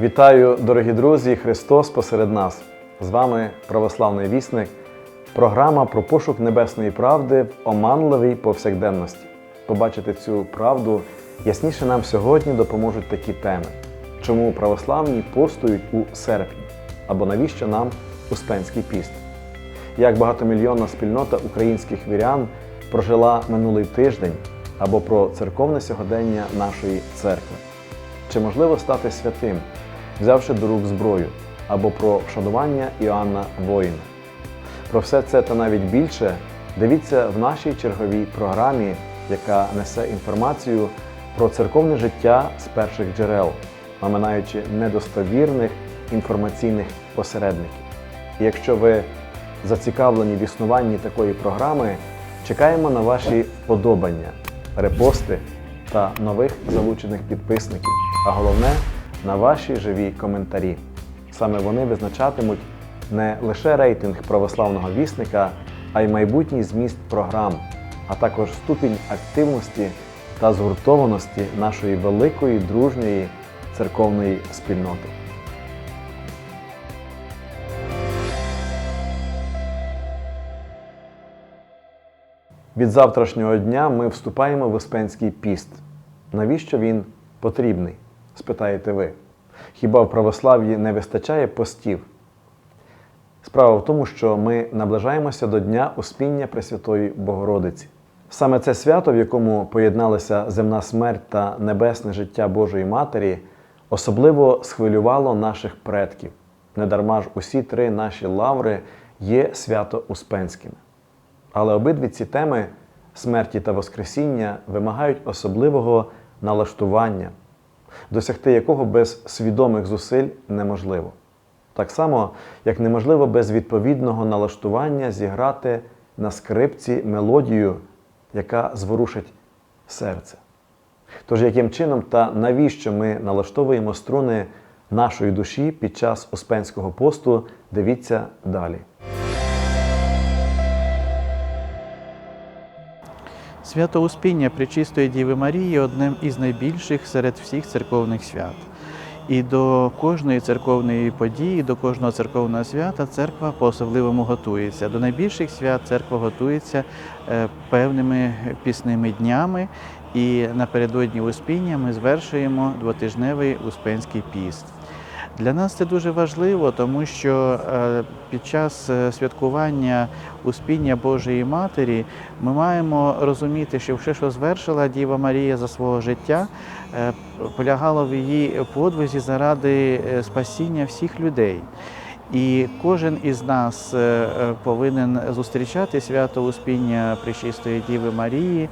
Вітаю, дорогі друзі! Христос посеред нас. З вами православний вісник, програма про пошук небесної правди в оманливій повсякденності. Побачити цю правду ясніше нам сьогодні допоможуть такі теми: чому православні постують у серпні, або навіщо нам Успенський піст? Як багатомільйонна спільнота українських вірян прожила минулий тиждень, або про церковне сьогодення нашої церкви. Чи можливо стати святим, взявши до рук зброю, або про вшанування Іоанна Воїна? Про все це та навіть більше дивіться в нашій черговій програмі, яка несе інформацію про церковне життя з перших джерел, оминаючи недостовірних інформаційних посередників. І якщо ви зацікавлені в існуванні такої програми, чекаємо на ваші вподобання, репости та нових залучених підписників, а головне на ваші живі коментарі. Саме вони визначатимуть не лише рейтинг православного вісника, а й майбутній зміст програм, а також ступінь активності та згуртованості нашої великої дружньої церковної спільноти. Від завтрашнього дня ми вступаємо в Успенський піст. Навіщо він потрібний? Спитаєте ви. Хіба в православ'ї не вистачає постів? Справа в тому, що ми наближаємося до Дня Успіння Пресвятої Богородиці. Саме це свято, в якому поєдналися земна смерть та небесне життя Божої Матері, особливо схвилювало наших предків. Недарма ж усі три наші лаври є свято Успенськими. Але обидві ці теми смерті та Воскресіння вимагають особливого налаштування, досягти якого без свідомих зусиль неможливо. Так само, як неможливо без відповідного налаштування зіграти на скрипці мелодію, яка зворушить серце. Тож, яким чином та навіщо ми налаштовуємо струни нашої душі під час Успенського посту, дивіться далі. Свято Успіння Пречистої Діви Марії одним із найбільших серед всіх церковних свят. І до кожної церковної події, до кожного церковного свята церква по-особливому готується. До найбільших свят церква готується е, певними пісними днями. І напередодні Успіння ми звершуємо двотижневий Успенський піст. Для нас це дуже важливо, тому що е, під час е, святкування Успіння Божої Матері ми маємо розуміти, що все, що звершила Діва Марія за свого життя, е, полягало в її подвизі заради спасіння всіх людей. І кожен із нас повинен зустрічати свято Успіння Пречистої Діви Марії,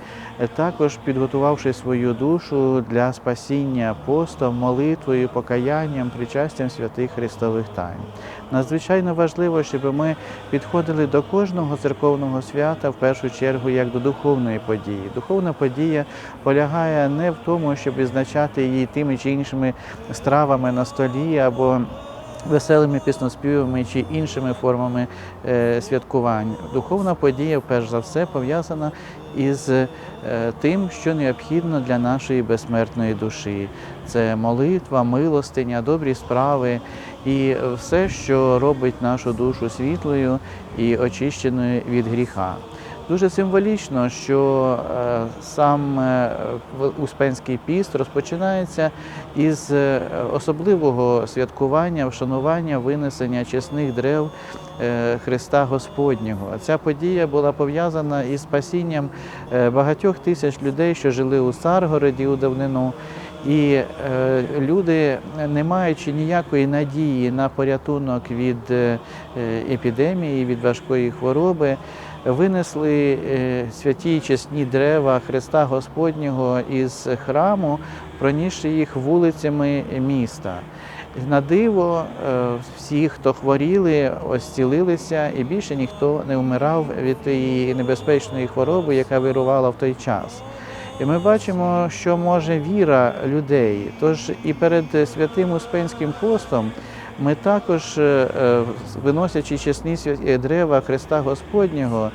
також підготувавши свою душу для спасіння постом, молитвою, покаянням, причастям святих Христових тайн. Надзвичайно важливо, щоб ми підходили до кожного церковного свята в першу чергу як до духовної події. Духовна подія полягає не в тому, щоб відзначати її тими чи іншими стравами на столі або Веселими пісноспівами чи іншими формами е, святкувань. Духовна подія, перш за все, пов'язана із е, тим, що необхідно для нашої безсмертної душі. Це молитва, милостиня, добрі справи і все, що робить нашу душу світлою і очищеною від гріха. Дуже символічно, що е, сам е, Успенський піст розпочинається із е, особливого святкування, вшанування, винесення чесних дерев Христа Господнього. Ця подія була пов'язана із спасінням багатьох тисяч людей, що жили у Царгороді у давнину. І е, люди, не маючи ніякої надії на порятунок від е, епідемії, від важкої хвороби, винесли е, святі чесні дерева Христа Господнього із храму, пронісши їх вулицями міста. На диво, е, всі, хто хворіли, озцілилися, і більше ніхто не вмирав від тієї небезпечної хвороби, яка вирувала в той час. І ми бачимо, що може віра людей. Тож і перед святим Успенським постом ми також, е, виносячи чесні дерева Христа Господнього,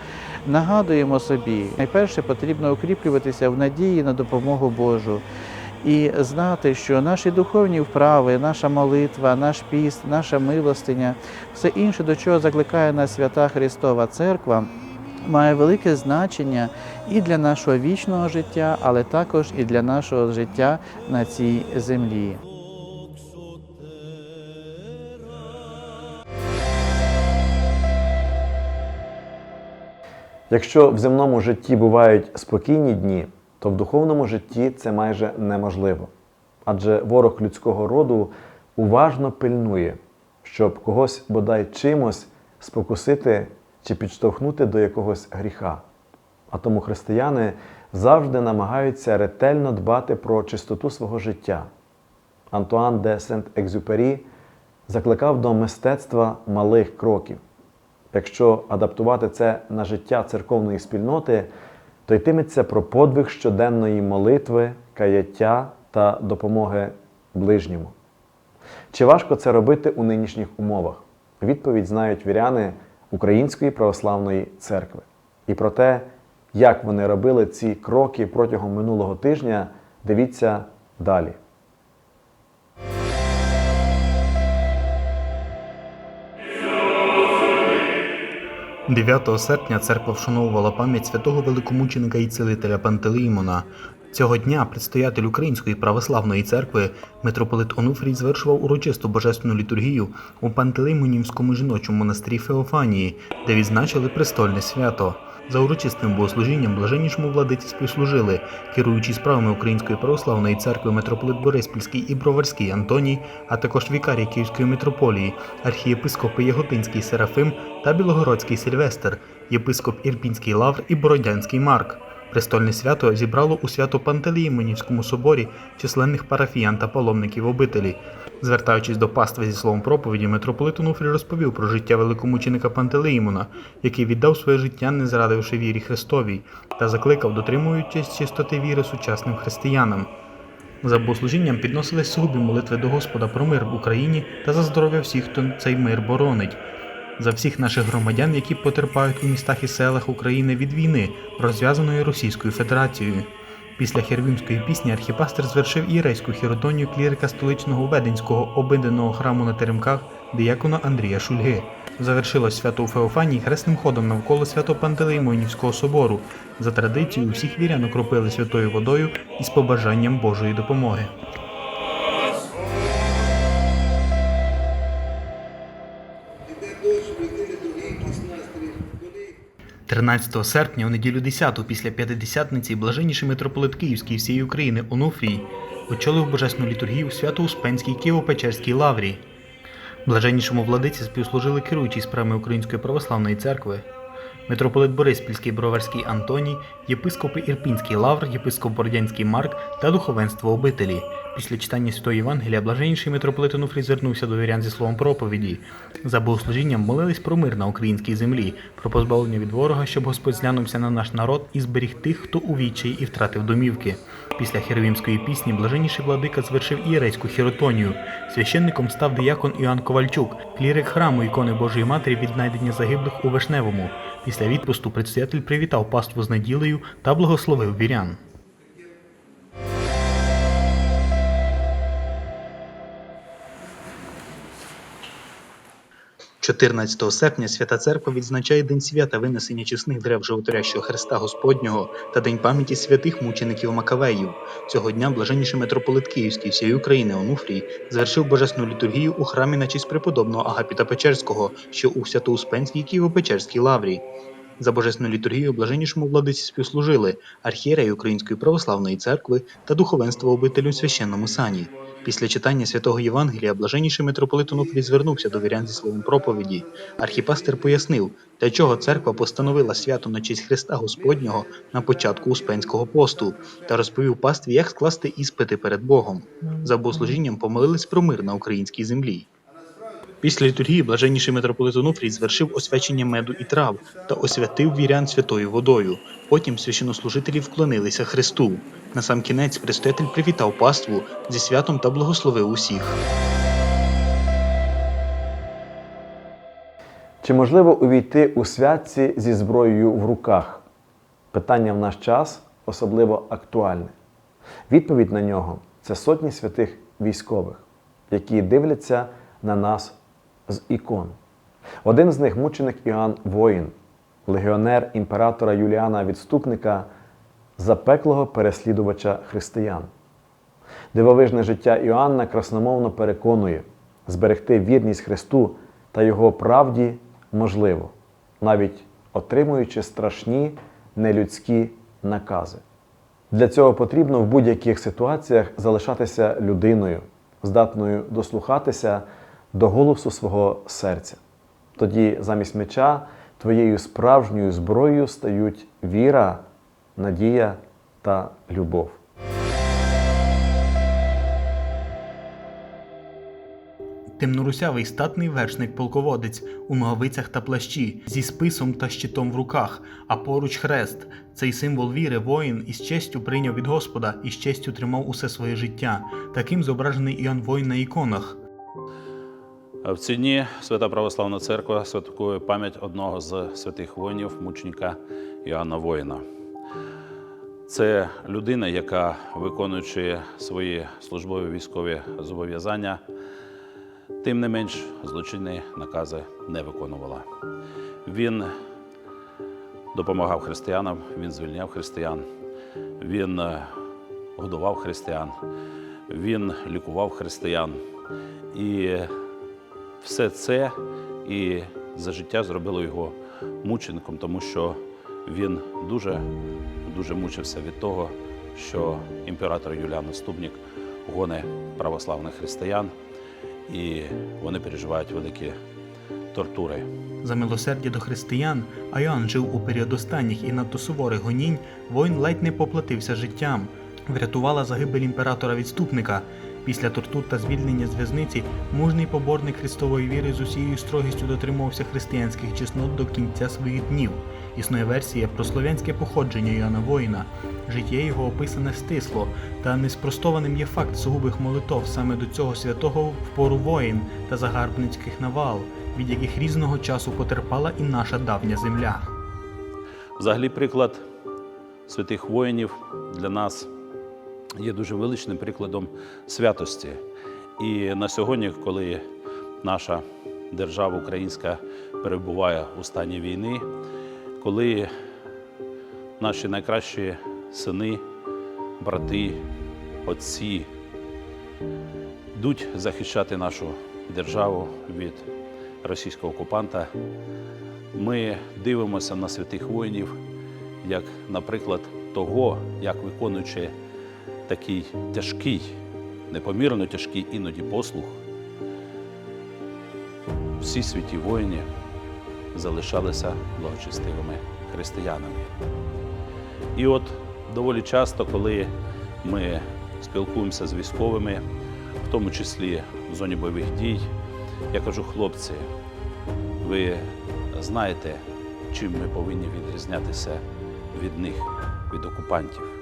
нагадуємо собі, найперше потрібно укріплюватися в надії на допомогу Божу. і знати, що наші духовні вправи, наша молитва, наш піст, наша милостиня, все інше, до чого закликає нас свята Христова Церква, має велике значення і для нашого вічного життя, але також і для нашого життя на цій землі. Якщо в земному житті бувають спокійні дні, то в духовному житті це майже неможливо. Адже ворог людського роду уважно пильнує, щоб когось бодай чимось спокусити чи підштовхнути до якогось гріха. А тому християни завжди намагаються ретельно дбати про чистоту свого життя. Антуан де Сент-Екзюпері закликав до мистецтва малих кроків. Якщо адаптувати це на життя церковної спільноти, то йтиметься про подвиг щоденної молитви, каяття та допомоги ближньому. Чи важко це робити у нинішніх умовах? Відповідь знають віряни Української православної церкви. І про те, як вони робили ці кроки протягом минулого тижня, дивіться далі. 9 серпня церква вшановувала пам'ять святого великомученика і цілителя Пантелеймона. Цього дня предстоятель Української православної церкви митрополит Онуфрій звершував урочисту божественну літургію у Пантелеймонівському жіночому монастирі Феофанії, де відзначили престольне свято. За урочистим богослужінням блаженнішому владиці співслужили, керуючи справами Української православної церкви митрополит Бориспільський і Броварський Антоній, а також вікарій Київської митрополії, архієпископи Яготинський Серафим та Білогородський Сильвестр, єпископ Ірпінський Лавр і Бородянський Марк. Престольне свято зібрало у свято Пантелеїмонівському соборі численних парафіян та паломників обителі. Звертаючись до пастви зі словом проповіді, митрополит Онуфрій розповів про життя великомученика Пантелеїмона, який віддав своє життя, не зрадивши вірі Христовій, та закликав, дотримуючись чистоти віри сучасним християнам. За богослужінням підносились сугубі молитви до Господа про мир в Україні та за здоров'я всіх, хто цей мир боронить. За всіх наших громадян, які потерпають у містах і селах України від війни, розв'язаної Російською Федерацією. Після хервімської пісні архіпастер звершив ірейську хіротонію клірика столичного Веденського обиденого храму на Теремках диякона Андрія Шульги. Завершилось свято у Феофанії хресним ходом навколо свято Пантелеймонівського собору. За традицією всіх вірян окропили святою водою із побажанням Божої допомоги. 13 серпня, у неділю 10 після П'ятидесятниці, блаженніший митрополит Київський всієї України Онуфрій очолив божественну літургію у Свято-Успенській Києво-Печерській лаврі. Блаженнішому владиці співслужили керуючі справами Української православної церкви, митрополит Бориспільський Броварський Антоній, єпископи Ірпінський Лавр, єпископ Бородянський Марк та духовенство обителі. Після читання Святої Євангелія блаженніший митрополит Онуфрій звернувся до вірян зі словом проповіді. За богослужінням молились про мир на українській землі, про позбавлення від ворога, щоб Господь зглянувся на наш народ і зберіг тих, хто у відчаї і втратив домівки. Після херовімської пісні блаженніший владика звершив ієрейську хіротонію. Священником став диякон Іоанн Ковальчук, клірик храму ікони Божої Матері віднайдення загиблих у Вишневому. Після відпусту предстоятель привітав паству з неділею та благословив вірян. – 14 серпня Свята Церква відзначає День свята винесення чесних дерев животворящого Христа Господнього та День пам'яті святих мучеників Макавеїв. Цього дня блаженніший митрополит Київський всієї України Онуфрій завершив божесну літургію у храмі на честь преподобного Агапіта Печерського, що у Свято-Успенській Києво-Печерській лаврі. За божественну літургію блаженнішому владиці співслужили архієрей Української православної церкви та духовенство обителю священному сані. Після читання святого Євангелія блаженніший митрополит Онуфрій звернувся до вірян зі словом проповіді. Архіпастер пояснив, для чого церква постановила свято на честь Христа Господнього на початку Успенського посту та розповів пастві, як скласти іспити перед Богом. За богослужінням помолились про мир на українській землі. Після літургії блаженніший митрополит Онуфрій звершив освячення меду і трав та освятив вірян святою водою. Потім священнослужителі вклонилися Христу. На сам кінець предстоятель привітав паству зі святом та благословив усіх. Чи можливо увійти у святці зі зброєю в руках? Питання в наш час особливо актуальне. Відповідь на нього це сотні святих військових, які дивляться на нас з ікон. Один з них мученик Іоанн Воїн, легіонер імператора Юліана Відступника, запеклого переслідувача християн. Дивовижне життя Іоанна красномовно переконує, зберегти вірність Христу та Його правді можливо, навіть отримуючи страшні нелюдські накази. Для цього потрібно в будь-яких ситуаціях залишатися людиною, здатною дослухатися до голосу свого серця. Тоді замість меча твоєю справжньою зброєю стають віра, надія та любов. Темнорусявий статний вершник полководець у ногавицях та плащі, зі списом та щитом в руках, а поруч хрест. Цей символ віри воїн із честю прийняв від Господа і з честю тримав усе своє життя. Таким зображений Іоанн Воїн на іконах. В ці дні Свята Православна Церква святкує пам'ять одного з святих воїнів, мученика Іоанна Воїна. Це людина, яка, виконуючи свої службові військові зобов'язання, тим не менш злочинні накази не виконувала. Він допомагав християнам, він звільняв християн, він е, годував християн, він лікував християн. І все це і за життя зробило його мучеником, тому що він дуже, дуже мучився від того, що імператор Юліан Наступник гоне православних християн, і вони переживають великі тортури. За милосердя до християн, а Іоанн жив у період останніх і надто суворих гонінь, воїн ледь не поплатився життям. Врятувала загибель імператора відступника. Після тортур та звільнення з в'язниці мужний поборник Христової віри з усією строгістю дотримувався християнських чеснот до кінця своїх днів. Існує версія про слов'янське походження Іоанна Воїна. Життя його описане стисло, та неспростованим є факт сугубих молитов саме до цього святого в пору воїн та загарбницьких навал, від яких різного часу потерпала і наша давня земля. Взагалі, приклад святих воїнів для нас є дуже величним прикладом святості. І на сьогодні, коли наша держава українська перебуває у стані війни, коли наші найкращі сини, брати, отці йдуть захищати нашу державу від російського окупанта, ми дивимося на святих воїнів, як, наприклад, того, як виконуючи такий тяжкий, непомірно тяжкий іноді послуг, всі святі воїни залишалися благочестивими християнами. І от доволі часто, коли ми спілкуємося з військовими, в тому числі в зоні бойових дій, я кажу, хлопці, ви знаєте, чим ми повинні відрізнятися від них, від окупантів.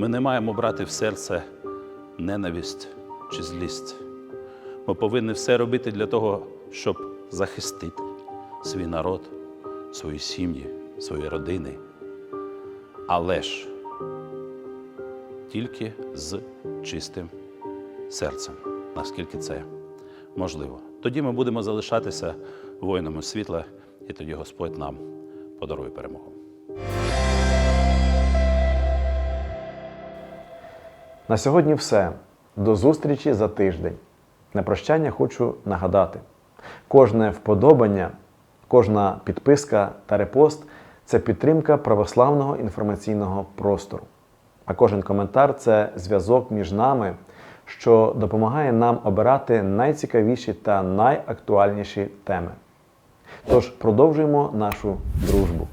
Ми не маємо брати в серце ненависть чи злість. Ми повинні все робити для того, щоб захистити свій народ, свої сім'ї, свої родини. Але ж тільки з чистим серцем, наскільки це можливо. Тоді ми будемо залишатися воїнами світла, і тоді Господь нам подарує перемогу. На сьогодні все. До зустрічі за тиждень. На прощання хочу нагадати: кожне вподобання, кожна підписка та репост це підтримка православного інформаційного простору. А кожен коментар це зв'язок між нами, що допомагає нам обирати найцікавіші та найактуальніші теми. Тож продовжуємо нашу дружбу,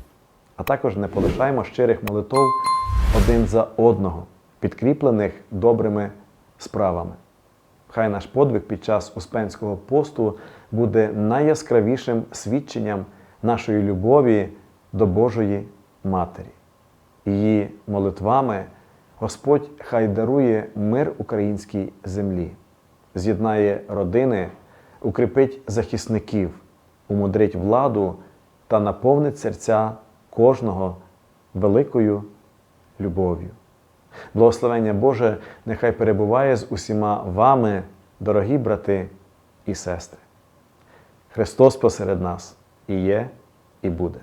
а також не полишаємо щирих молитов один за одного, підкріплених добрими справами. Хай наш подвиг під час Успенського посту буде найяскравішим свідченням нашої любові до Божої Матері. Її молитвами Господь хай дарує мир українській землі, з'єднає родини, укріпить захисників, умудрить владу та наповнить серця кожного великою любов'ю. Благословення Боже нехай перебуває з усіма вами, дорогі брати і сестри. Христос посеред нас і є, і буде.